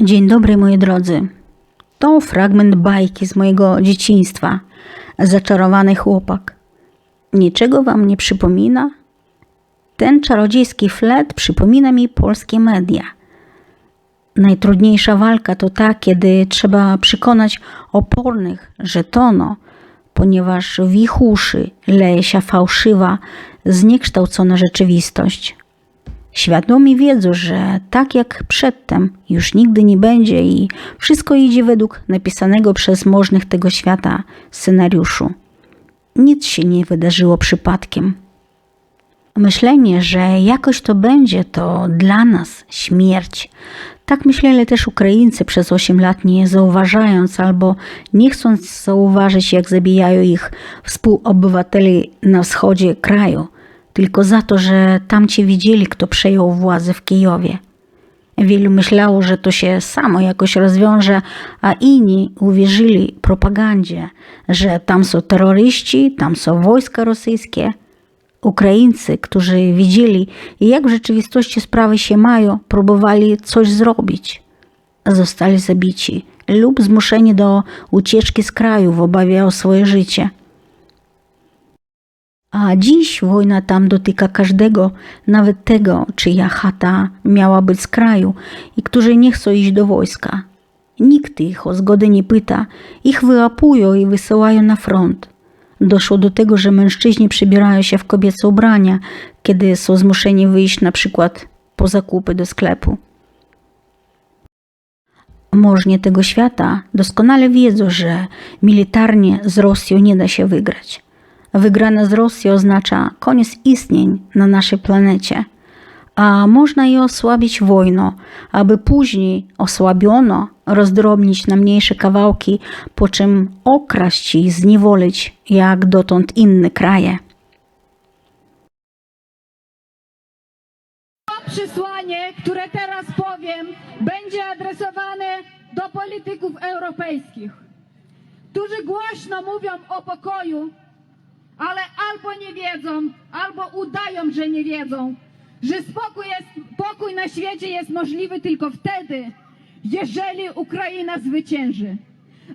Dzień dobry, moi drodzy. To fragment bajki z mojego dzieciństwa. Zaczarowany chłopak. Niczego wam nie przypomina? Ten czarodziejski flet przypomina mi polskie media. Najtrudniejsza walka to ta, kiedy trzeba przekonać opornych, że to no, ponieważ w ich uszy leje się fałszywa, zniekształcona rzeczywistość. Świadomi wiedzą, że tak jak przedtem już nigdy nie będzie i wszystko idzie według napisanego przez możnych tego świata scenariuszu. Nic się nie wydarzyło przypadkiem. Myślenie, że jakoś to będzie, to dla nas śmierć. Tak myśleli też Ukraińcy przez 8 lat, nie zauważając albo nie chcąc zauważyć, jak zabijają ich współobywateli na wschodzie kraju, tylko za to, że tamci widzieli, kto przejął władzę w Kijowie. Wielu myślało, że to się samo jakoś rozwiąże, a inni uwierzyli propagandzie, że tam są terroryści, tam są wojska rosyjskie. Ukraińcy, którzy widzieli, jak w rzeczywistości sprawy się mają, próbowali coś zrobić. Zostali zabici lub zmuszeni do ucieczki z kraju w obawie o swoje życie. A dziś wojna tam dotyka każdego, nawet tego, czyja chata miała być z kraju i którzy nie chcą iść do wojska. Nikt ich o zgodę nie pyta, ich wyłapują i wysyłają na front. Doszło do tego, że mężczyźni przybierają się w kobiece ubrania, kiedy są zmuszeni wyjść na przykład po zakupy do sklepu. Możnie tego świata doskonale wiedzą, że militarnie z Rosją nie da się wygrać. Wygrana z Rosji oznacza koniec istnień na naszej planecie, a można je osłabić wojną, aby później osłabiono rozdrobnić na mniejsze kawałki, po czym okraść i zniewolić jak dotąd inne kraje. To przesłanie, które teraz powiem, będzie adresowane do polityków europejskich, którzy głośno mówią o pokoju, ale albo nie wiedzą, albo udają, że nie wiedzą, że spokój, jest, pokój na świecie jest możliwy tylko wtedy, jeżeli Ukraina zwycięży.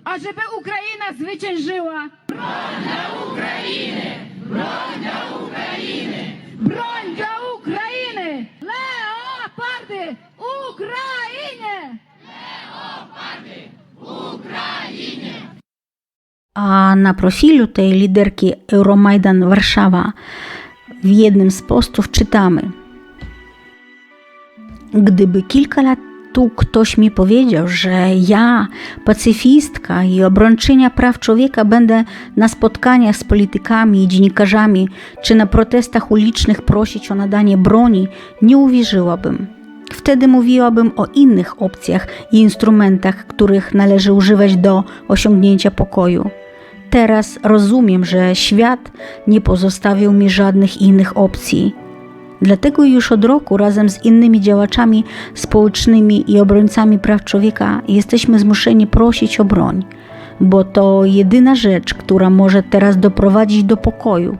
A żeby Ukraina zwyciężyła, broń dla Ukrainy! Leopardy! Ukrainie! A na profilu tej liderki Euromajdan Warszawa w jednym z postów czytamy: Gdyby kilka lat tu ktoś mi powiedział, że ja, pacyfistka i obrończynia praw człowieka, będę na spotkaniach z politykami i dziennikarzami czy na protestach ulicznych prosić o nadanie broni, nie uwierzyłabym. Wtedy mówiłabym o innych opcjach i instrumentach, których należy używać do osiągnięcia pokoju. Teraz rozumiem, że świat nie pozostawił mi żadnych innych opcji. Dlatego już od roku razem z innymi działaczami społecznymi i obrońcami praw człowieka jesteśmy zmuszeni prosić o broń, bo to jedyna rzecz, która może teraz doprowadzić do pokoju.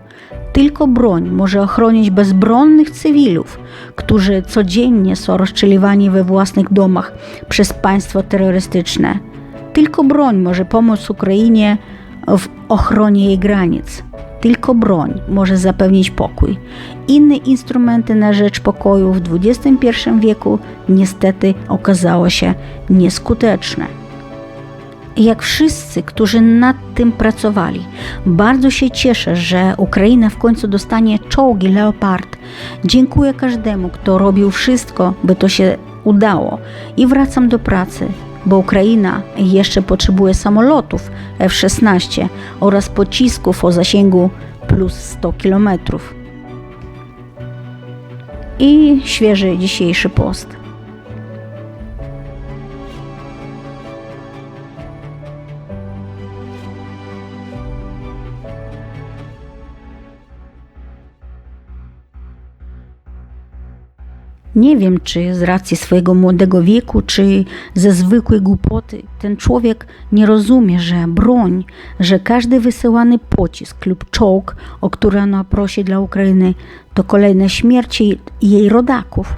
Tylko broń może ochronić bezbronnych cywilów, którzy codziennie są rozstrzeliwani we własnych domach przez państwo terrorystyczne. Tylko broń może pomóc Ukrainie w ochronie jej granic. Tylko broń może zapewnić pokój. Inne instrumenty na rzecz pokoju w XXI wieku niestety okazały się nieskuteczne. Jak wszyscy, którzy nad tym pracowali, bardzo się cieszę, że Ukraina w końcu dostanie czołgi Leopard. Dziękuję każdemu, kto robił wszystko, by to się udało i wracam do pracy, bo Ukraina jeszcze potrzebuje samolotów F-16 oraz pocisków o zasięgu plus 100 km. I świeży dzisiejszy post. Nie wiem, czy z racji swojego młodego wieku, czy ze zwykłej głupoty, ten człowiek nie rozumie, że broń, że każdy wysyłany pocisk lub czołg, o który ona prosi dla Ukrainy, to kolejne śmierci jej rodaków.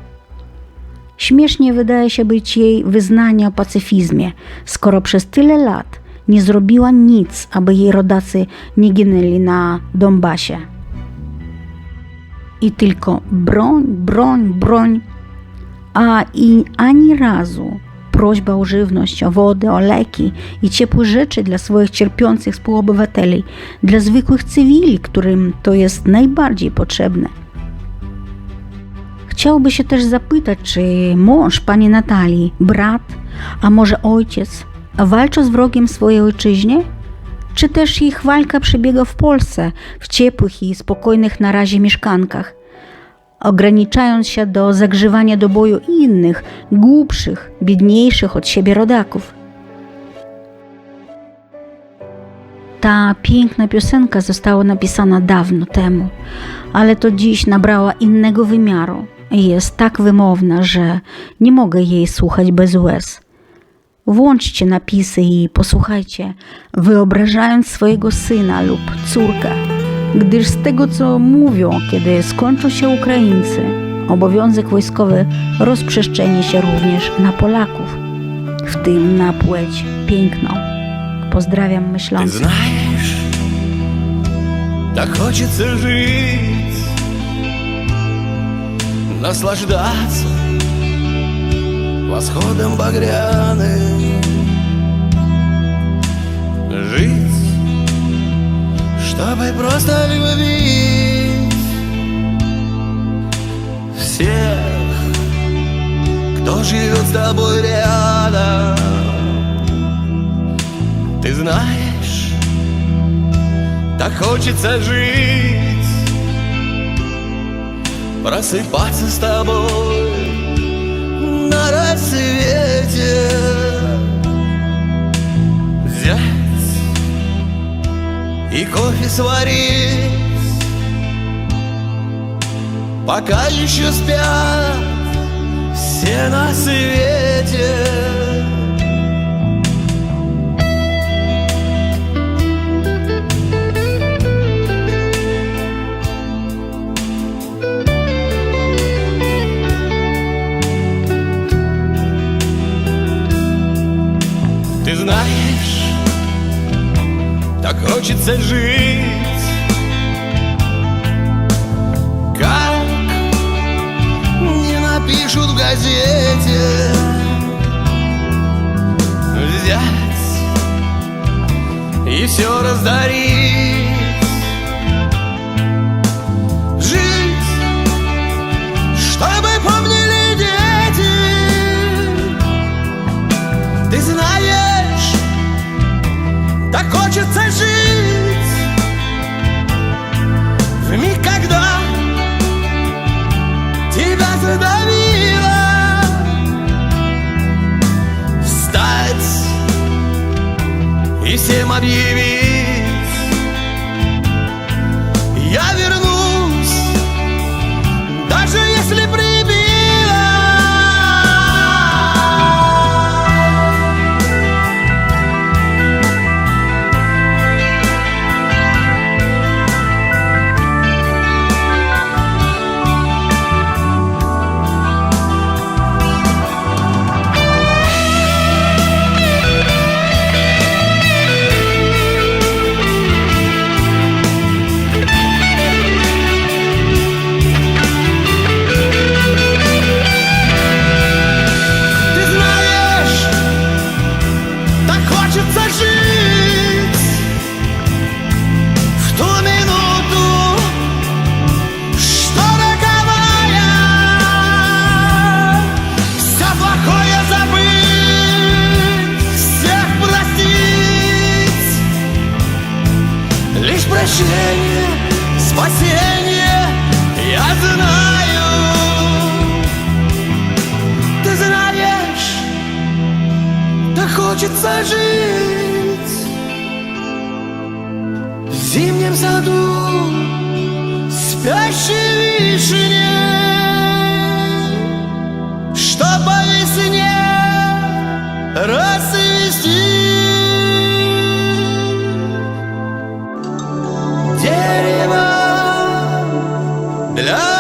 Śmiesznie wydaje się być jej wyznanie o pacyfizmie, skoro przez tyle lat nie zrobiła nic, aby jej rodacy nie ginęli na Donbasie. I tylko broń, broń, broń, a i ani razu prośba o żywność, o wodę, o leki i ciepłe rzeczy dla swoich cierpiących współobywateli, dla zwykłych cywili, którym to jest najbardziej potrzebne. Chciałoby się też zapytać, czy mąż pani Natalii, brat, a może ojciec, walczą z wrogiem swojej ojczyźnie? Czy też ich walka przebiega w Polsce, w ciepłych i spokojnych na razie mieszkankach, ograniczając się do zagrzewania do boju innych, głupszych, biedniejszych od siebie rodaków? Ta piękna piosenka została napisana dawno temu, ale to dziś nabrała innego wymiaru jest tak wymowna, że nie mogę jej słuchać bez łez. Włączcie napisy i posłuchajcie, wyobrażając swojego syna lub córkę, gdyż z tego co mówią, kiedy skończą się Ukraińcy, obowiązek wojskowy rozprzestrzeni się również na Polaków, w tym na płeć piękną. Pozdrawiam Ты myślących. знаешь, так хочется жить, наслаждаться восходом багряным, Жить, чтобы просто любить всех, кто живет с тобой рядом. Ты знаешь, так хочется жить, просыпаться с тобой кофе сварить, пока еще спят все на свете. Ты знаешь, так хочется жить, газете, взять и все раздарить, и всем объявить прощение, спасение, я знаю. Ты знаешь, так хочется жить В зимнем саду спящей вишне Что по весне рассыпается love.